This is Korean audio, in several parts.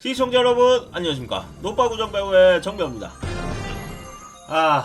시청자 여러분 안녕하십니까. 노빠구정 배우의 정배우입니다. 아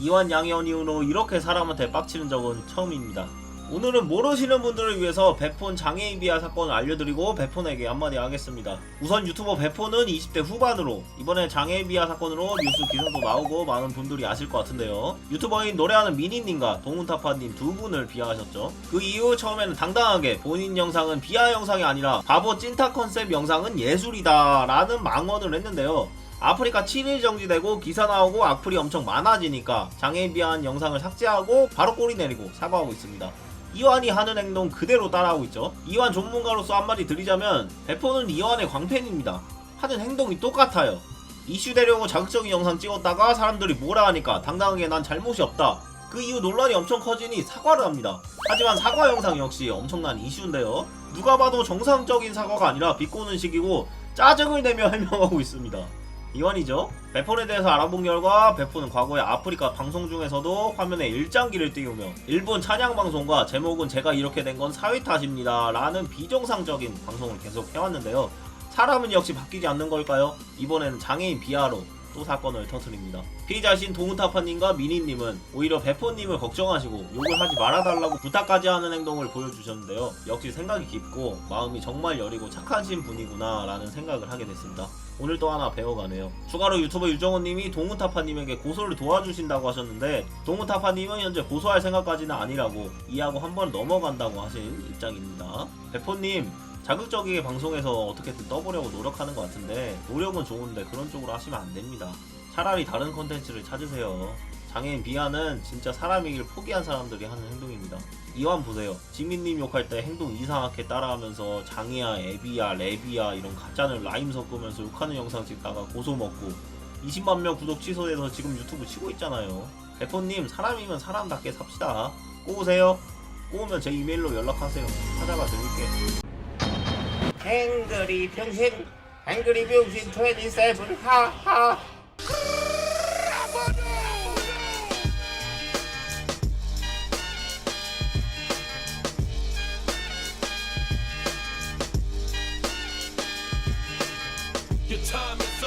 이완 양해원 이후로 이렇게 사람한테 빡치는 적은 처음입니다 오늘은 모르시는 분들을 위해서 베폰 장애인 비하 사건을 알려드리고 베폰에게 한마디 하겠습니다. 우선 유튜버 베폰은 20대 후반으로 이번에 장애인 비하 사건으로 뉴스 기사도 나오고 많은 분들이 아실 것 같은데요. 유튜버인 노래하는 미니님과 동훈타파님 두 분을 비하하셨죠. 그 이후 처음에는 당당하게 본인 영상은 비하 영상이 아니라 바보 찐타 컨셉 영상은 예술이다 라는 망언을 했는데요 아프리카 7일 정지되고 기사 나오고 악플이 엄청 많아지니까 장애인 비하한 영상을 삭제하고 바로 꼬리 내리고 사과하고 있습니다. 이완이 하는 행동 그대로 따라하고 있죠. 이완 전문가로서 한마디 드리자면 배포는 이완의 광팬입니다. 하는 행동이 똑같아요. 이슈 되려고 자극적인 영상 찍었다가 사람들이 뭐라 하니까 당당하게 난 잘못이 없다. 그 이후 논란이 엄청 커지니 사과를 합니다. 하지만 사과 영상 역시 엄청난 이슈인데요. 누가 봐도 정상적인 사과가 아니라 비꼬는 식이고 짜증을 내며 해명하고 있습니다. 이완이죠. 베폰에 대해서 알아본 결과 베폰은 과거에 아프리카 방송 중에서도 화면에 일장기를 띄우며 일본 찬양 방송과 제목은 제가 이렇게 된 건 사회 탓입니다 라는 비정상적인 방송을 계속 해왔는데요. 사람은 역시 바뀌지 않는 걸까요? 이번에는 장애인 비하로 또 사건을 터뜨립니다. 피의자신 동훈타파님과 미니님은 오히려 베포님을 걱정하시고 욕을 하지 말아달라고 부탁까지 하는 행동을 보여주셨는데요. 역시 생각이 깊고 마음이 정말 여리고 착하신 분이구나 라는 생각을 하게 됐습니다. 오늘 또 하나 배워가네요. 추가로 유튜버 유정호님이 동훈타파님에게 고소를 도와주신다고 하셨는데 동훈타파님은 현재 고소할 생각까지는 아니라고 이하고 한 번 넘어간다고 하신 입장입니다. 베포님 자극적이게 방송에서 어떻게든 떠보려고 노력하는 것 같은데 노력은 좋은데 그런 쪽으로 하시면 안 됩니다. 차라리 다른 컨텐츠를 찾으세요. 장애인 비하는 진짜 사람이길 포기한 사람들이 하는 행동입니다. 이완 보세요. 지민님 욕할 때 행동 이상하게 따라하면서 장애야, 애비야, 랩이야 이런 가짜는 라임 섞으면서 욕하는 영상 찍다가 고소 먹고 20만 명 구독 취소돼서 지금 유튜브 치고 있잖아요. 대포님 사람이면 사람답게 삽시다. 꼬우세요. 꼬우면 제 이메일로 연락하세요. 찾아가 드릴게. 행그리 평신 행그리 병신 27 하하 Your time is